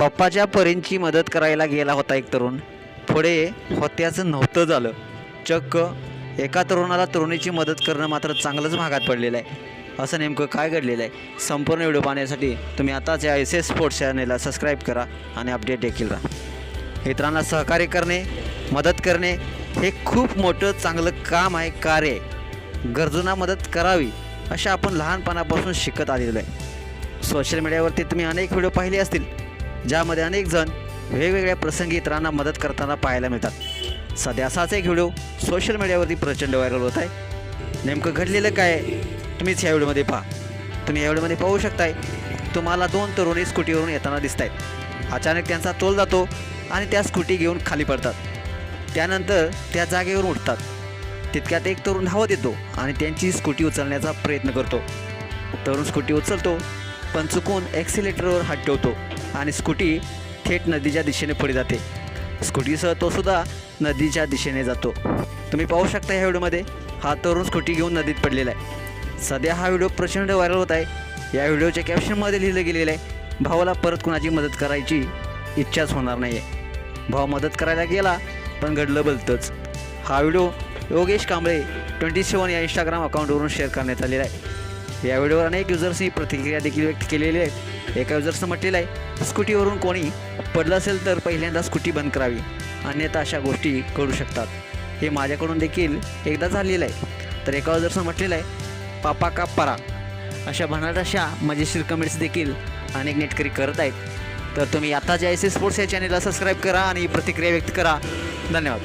पप्पाच्या परींची मदत करायला गेला होता एक तरुण. पुढे होत्याचं नव्हतं झालं. चक्क एका तरुणाला तरुणीची मदत करणं मात्र चांगलंच भागात पडलेलं आहे. असं नेमकं काय घडलेलं आहे? संपूर्ण व्हिडिओ पाहण्यासाठी तुम्ही आताच या एस एस स्पोर्ट्स चॅनेलला सबस्क्राईब करा आणि अपडेट देखील राहा. इतरांना सहकार्य करणे मदत करणे हे खूप मोठं चांगलं काम आहे कार्य गरजूंना मदत करावी अशा आपण लहानपणापासून शिकत आलेलो आहे. सोशल मीडियावरती तुम्ही अनेक व्हिडिओ पाहिले असतील. ज्यामध्ये अनेक जण वेगवेगळ्या प्रसंगी इतरांना मदत करताना पाहायला मिळतात. सध्या असाच एक व्हिडिओ सोशल मीडियावरती प्रचंड व्हायरल होत आहे. नेमकं घडलेलं काय तुम्हीच या व्हिडिओमध्ये पहा. तुम्ही या व्हिडिओमध्ये पाहू शकताय तुम्हाला दोन तरुणी स्कूटीवरून येताना दिसत आहेत अचानक त्यांचा तोल जातो आणि त्या स्कूटी घेऊन खाली पडतात. त्यानंतर त्या जागेवरून उठतात तितक्यात एक तरुण धावत येतो आणि त्यांची स्कूटी उचलण्याचा प्रयत्न करतो. तरुण स्कूटी उचलतो पण चुकून ॲक्सिलेटरवर हात ठेवतो. आणि स्कूटी थेट नदीच्या दिशेने पुढे जाते. स्कूटीसह तो सुद्धा नदीच्या दिशेने जातो. तुम्ही पाहू शकता ह्या व्हिडिओमध्ये हा तरुण स्कूटी घेऊन नदीत पडलेला आहे. सध्या हा व्हिडिओ प्रचंड व्हायरल होत आहे. या व्हिडिओच्या कॅप्शनमध्ये लिहिलं गेलेलं आहे भावाला परत कुणाची मदत करायची इच्छाच होणार नाही आहे भाव मदत करायला गेला पण घडलं बलतंच. हा video Yogesh Kamble twenty seven या इंस्टाग्राम अकाउंटवरून शेअर करण्यात आलेला आहे. या व्हिडिओवर अनेक युजर्सनी प्रतिक्रिया देखील व्यक्त केलेली आहे एका युजर्सनं म्हटलेलं आहे स्कूटीवरून कोणी पडलं असेल तर पहिल्यांदा स्कूटी बंद करावी. अन्यथा अशा गोष्टी करू शकतात. हे माझ्याकडून देखील एकदा झालेलं आहे. तर एका युजर्सनं म्हटलेलं आहे पापा का परा? अशा भन्नाट अशा मजेशीर कमेंट्स देखील अनेक नेटकरी करत आहेत. तर तुम्ही आता जे एस एस स्पोर्ट्स या चॅनेलला सबस्क्राईब करा आणि प्रतिक्रिया व्यक्त करा. धन्यवाद.